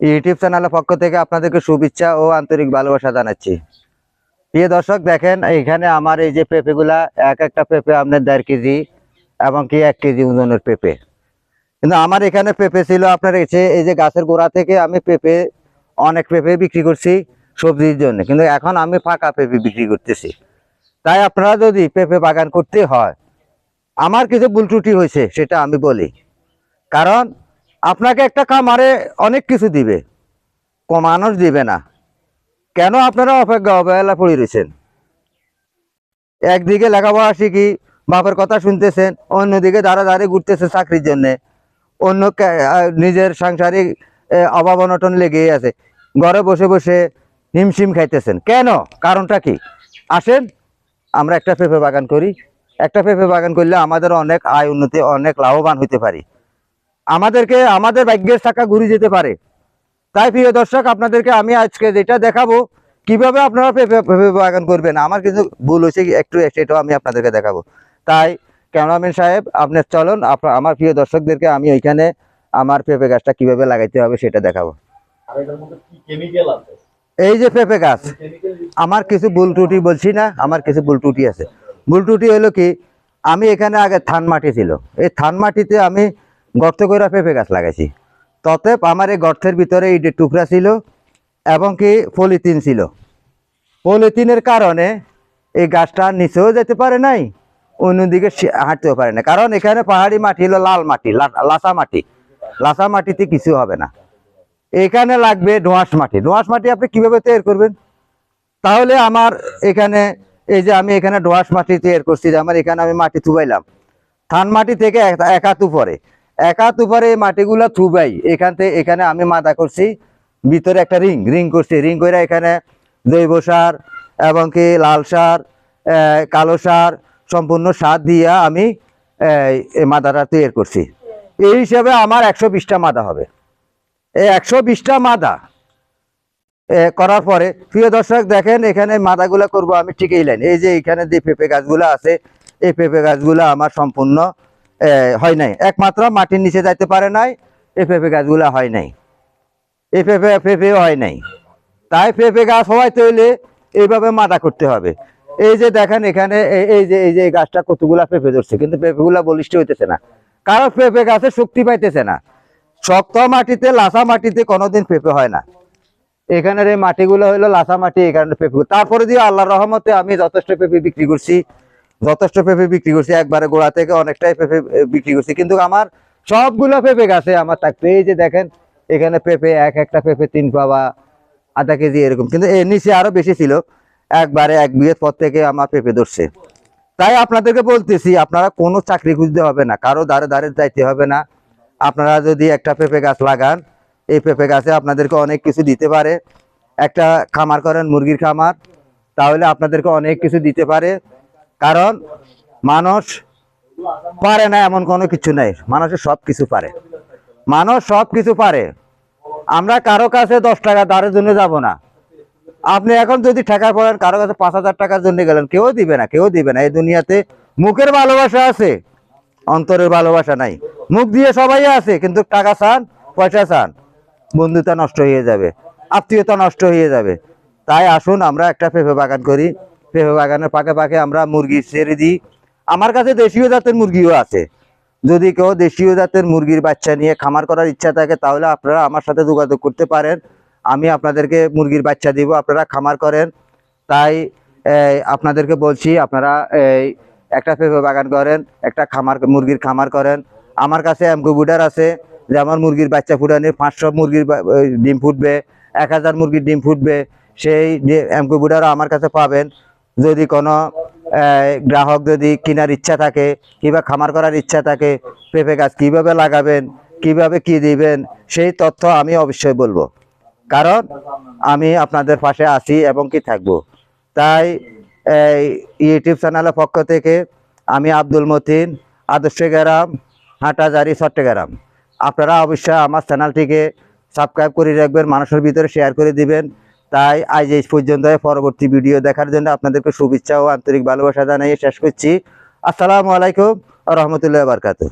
YouTube চ্যানেলের পক্ষ থেকে আপনাদেরকে শুভেচ্ছা ও আন্তরিক ভালোবাসা জানাচ্ছি। প্রিয় দর্শক, দেখেন, এখানে আমার এই যে পেঁপেগুলা, এক একটা পেঁপে আপনার দেড় কেজি এবং কি এক কেজি ওজনের পেঁপে। কিন্তু আমার এখানে পেঁপে ছিল আপনার এসে এই যে গাছের গোড়া থেকে আমি পেঁপে, অনেক পেঁপে বিক্রি করছি সবজির জন্য। কিন্তু এখন আমি ফাঁকা পেঁপে বিক্রি করতেছি। তাই আপনারা যদি পেঁপে বাগান করতে হয়, আমার কিছু ভুল ত্রুটি হয়েছে, সেটা আমি বলি। কারণ আপনাকে একটা খামারে অনেক কিছু দিবে। কম মানুষ দিবে না। কেন আপনারা অপেক্ষা অবহেলা পড়ে রয়েছেন? একদিকে লেখাপড়া শিখি, বাপের কথা শুনতেছেন, অন্যদিকে দাঁড়া দাঁড়িয়ে ঘুরতেছে চাকরির জন্যে। অন্য নিজের সাংসারিক অভাব অনটন লেগেই আছে। ঘরে বসে বসে হিমশিম খাইতেছেন। কেন? কারণটা কি? আসেন, আমরা একটা পেঁপে বাগান করি। একটা পেঁপে বাগান করলে আমাদের অনেক আয় উন্নতি, অনেক লাভবান হতে পারি। আমাদেরকে আমাদের ভাগ্যের টাকা ঘুরে যেতে পারে। তাই প্রিয় দর্শক আপনাদেরকে আমি আজকে যেটা দেখাবো কীভাবে আপনারা পেঁপে বাগান করবেন আমার কিন্তু ভুল হয়েছে একটু সেটাও আমি আপনাদেরকে দেখাবো। তাই ক্যামেরাম্যান সাহেব আপনার চলুন আমার প্রিয় দর্শকদেরকে আমি ওইখানে আমার পেঁপে গাছটা কীভাবে লাগাইতে হবে সেটা দেখাবো। এই যে পেঁপে গাছ আমার কিছু ভুল ত্রুটি বলছি না আমার কিছু ভুল ত্রুটি আছে। ভুল ত্রুটি হলো কি আমি এখানে আগে থান মাটি ছিল এই থান মাটিতে আমি গর্ত করে পেঁপে গাছ লাগাইছি। ততএব আমার এই গর্তের ভিতরে ইটের টুকরা ছিল এবং কি পলিথিন ছিল। পলিথিনের কারণে এই গাছটা নিচেও যেতে পারে নাই, অন্যদিকে হাঁটতেও পারে না। কারণ এখানে পাহাড়ি মাটি হলো লাল মাটি লাসা মাটি। লাসা মাটিতে কিছু হবে না। এখানে লাগবে দোঁয়াশ মাটি। দোঁয়াশ মাটি আপনি কীভাবে তৈরি করবেন? তাহলে আমার এখানে, এই যে আমি এখানে দোয়াশ মাটি তৈরি করছি, যে আমার এখানে আমি মাটি থুবাইলাম। থান মাটি থেকে এক- হাত উপরে। এক হাত উপরে এই থুবাই। এখান থেকে এখানে আমি মাদা করছি, ভিতরে একটা রিং রিং করছি। রিং করে এখানে জৈব সার এবং কি লাল সার কালো সার সম্পূর্ণ সার দিয়ে আমি মাদাটা তৈরি করছি। এই হিসাবে আমার একশো বিশটা মাদা হবে। এই একশো বিশটা মাদা করার পরে, প্রিয় দর্শক দেখেন, এখানে মাদাগুলা করব আমি ঠিক এই লাইন। এই যে এখানে যে পেঁপে গাছগুলো আছে, এই পেঁপে গাছগুলো আমার সম্পূর্ণ হয় নাই। একমাত্র মাটির নিচে যাইতে পারে নাই পেঁপে গাছগুলো হয় নাই। পেঁপে পেঁপেও হয় নাই। তাই পেঁপে গাছ হওয়াই তৈলে এইভাবে মাদা করতে হবে। এই যে দেখেন এখানে এই- যে, এই যে গাছটা কতগুলা পেঁপে ধরছে, কিন্তু পেঁপেগুলা বলিষ্ঠ হইতেছে না। কারণ পেঁপে গাছে শক্তি পাইতেছে না। শক্ত মাটিতে, লাসা মাটিতে কোনোদিন পেঁপে হয় না। এখানের এই মাটিগুলো হলো লাসা মাটি এখানে পেঁপে তারপরে দিয়ে আল্লাহর রহমতে আমি যথেষ্ট পেঁপে বিক্রি করছি। যথেষ্ট পেঁপে বিক্রি করছি, একবারে গোড়া থেকে অনেকটাই পেঁপে বিক্রি করছি। কিন্তু আমার সবগুলো পেঁপে গাছে আমার থাকতো এই যে দেখেন, এখানে পেঁপে এক একটা পেঁপে তিন পাবা আধা কেজি এরকম। কিন্তু এর নিচে আরও বেশি ছিল। একবারে এক বিয়ের পর থেকে আমার পেঁপে ধরছে। তাই আপনাদেরকে বলতেছি, আপনারা কোনো চাকরি খুঁজতে হবে না। কারও দাঁড়ে দাঁড়ে যাইতে হবে না। আপনারা যদি একটা পেঁপে গাছ লাগান, এই পেঁপে গাছে আপনাদেরকে অনেক কিছু দিতে পারে। একটা খামার করেন, মুরগির খামার, তাহলে আপনাদেরকে অনেক কিছু দিতে পারে। কারণ মানুষ পারে না এমন কোনো কিছু নাই। মানুষের সব কিছু পারে। মানুষ সব কিছু পারে। আমরা কারও কাছে দশ টাকা দাঁড়ের জন্য যাব না। আপনি এখন যদি টাকা পড়েন, কারও কাছে পাঁচ হাজার টাকার জন্য গেলেন, কেউ দিবে না, কেউ দিবে না। এই দুনিয়াতে মুখের ভালোবাসা আছে, অন্তরের ভালোবাসা নাই। মুখ দিয়ে সবাই আছে, কিন্তু টাকা চান, পয়সা চান বন্ধুতা নষ্ট হয়ে যাবে, আত্মীয়তা নষ্ট হয়ে যাবে। তাই আসুন, আমরা একটা পেঁপে বাগান করি। পেঁপে বাগানের পাকে পাকে আমরা মুরগি ছেড়ে দিই। আমার কাছে দেশীয় জাতের মুরগিও আছে। যদি কেউ দেশীয় জাতের মুরগির বাচ্চা নিয়ে খামার করার ইচ্ছা থাকে, তাহলে আপনারা আমার সাথে যোগাযোগ করতে পারেন। আমি আপনাদেরকে মুরগির বাচ্চা দিব, আপনারা খামার করেন। তাই আপনাদেরকে বলছি, আপনারা এই একটা পেঁপে বাগান করেন, একটা খামার, মুরগির খামার করেন। আমার কাছে অ্যামকোবুডার আছে, যে আমার মুরগির বাচ্চা ফুটানে, পাঁচশো মুরগির ডিম ফুটবে, এক হাজার মুরগির ডিম ফুটবে। সেই অ্যামকোবুডারও আমার কাছে পাবেন। যদি কোনো গ্রাহক যদি কেনার ইচ্ছা থাকে কিংবা খামার করার ইচ্ছা থাকে, পেঁপে গাছ কীভাবে লাগাবেন, কীভাবে কি দিবেন, সেই তথ্য আমি অবশ্যই বলব। কারণ আমি আপনাদের পাশে আছি এবং কি থাকব। তাই ইউটিউব চ্যানেলের পক্ষ থেকে আমি আব্দুল মতিন, আদর্শ গ্রাম, হাটাজারি, চট্টগ্রাম। আপনারা অবশ্যই আমার চ্যানেলটিকে সাবস্ক্রাইব করে রাখবেন, মানুষের ভিতরে শেয়ার করে দিবেন। তাই আজ এই পর্যন্ত পরবর্তী ভিডিও দেখার জন্য আপনাদেরকে শুভেচ্ছা ও আন্তরিক ভালোবাসা জানিয়ে শেষ করছি। আসসালামু আলাইকুম রহমতুল্লাহ বারকাতু